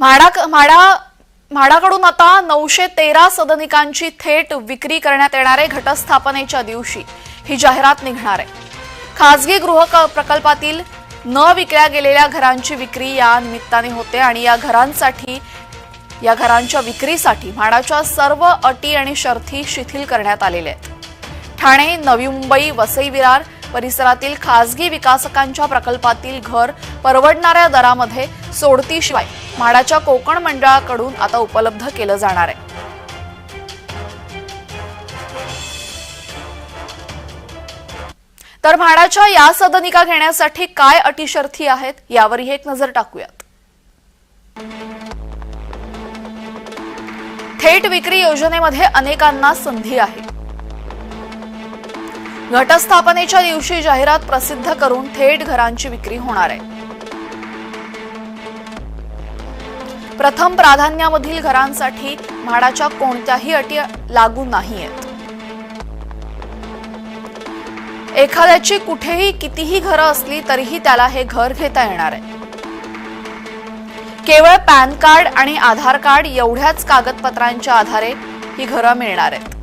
म्हाडा म्हाडा म्हाडाकडून आता नऊशे तेरा सदनिकांची थेट विक्री करण्यात येणार आहे घटस्थापनेच्या दिवशी ही जाहिरात निघणार आहे. खासगी गृह प्रकल्पातील न विकल्या गेलेल्या घरांची विक्री या निमित्ताने होते आणि या घरांसाठी या घरांच्या विक्रीसाठी म्हाडाच्या सर्व अटी आणि शर्थी शिथिल करण्यात आलेल्या आहेत. ठाणे नवी मुंबई वसई विरार परिसरातील खासगी विकासकांच्या प्रकल्पातील घर परवडणाऱ्या दरामध्ये सोडतीशिवाय म्हाडाच्या कोकण मंडळाकडून आता उपलब्ध केलं जाणार आहे. तर म्हाडाच्या या सदनिका घेण्यासाठी काय अटी शर्थी आहेत यावरही एक नजर टाकूयात. थेट विक्री योजनेमध्ये अनेकांना संधी आहे. घटस्थापनेच्या दिवशी जाहिरात प्रसिद्ध करून थेट घरांची विक्री होणार आहे. प्रथम प्राधान्यामधील घरांसाठी म्हाडाच्या कोणत्याही अटी लागू नाहीयेत. एखाद्याची कुठेही कितीही घरं असली तरीही त्याला हे घर घेता येणार आहे. केवळ पॅन कार्ड आणि आधार कार्ड एवढ्याच कागदपत्रांच्या आधारे ही घरं मिळणार आहेत.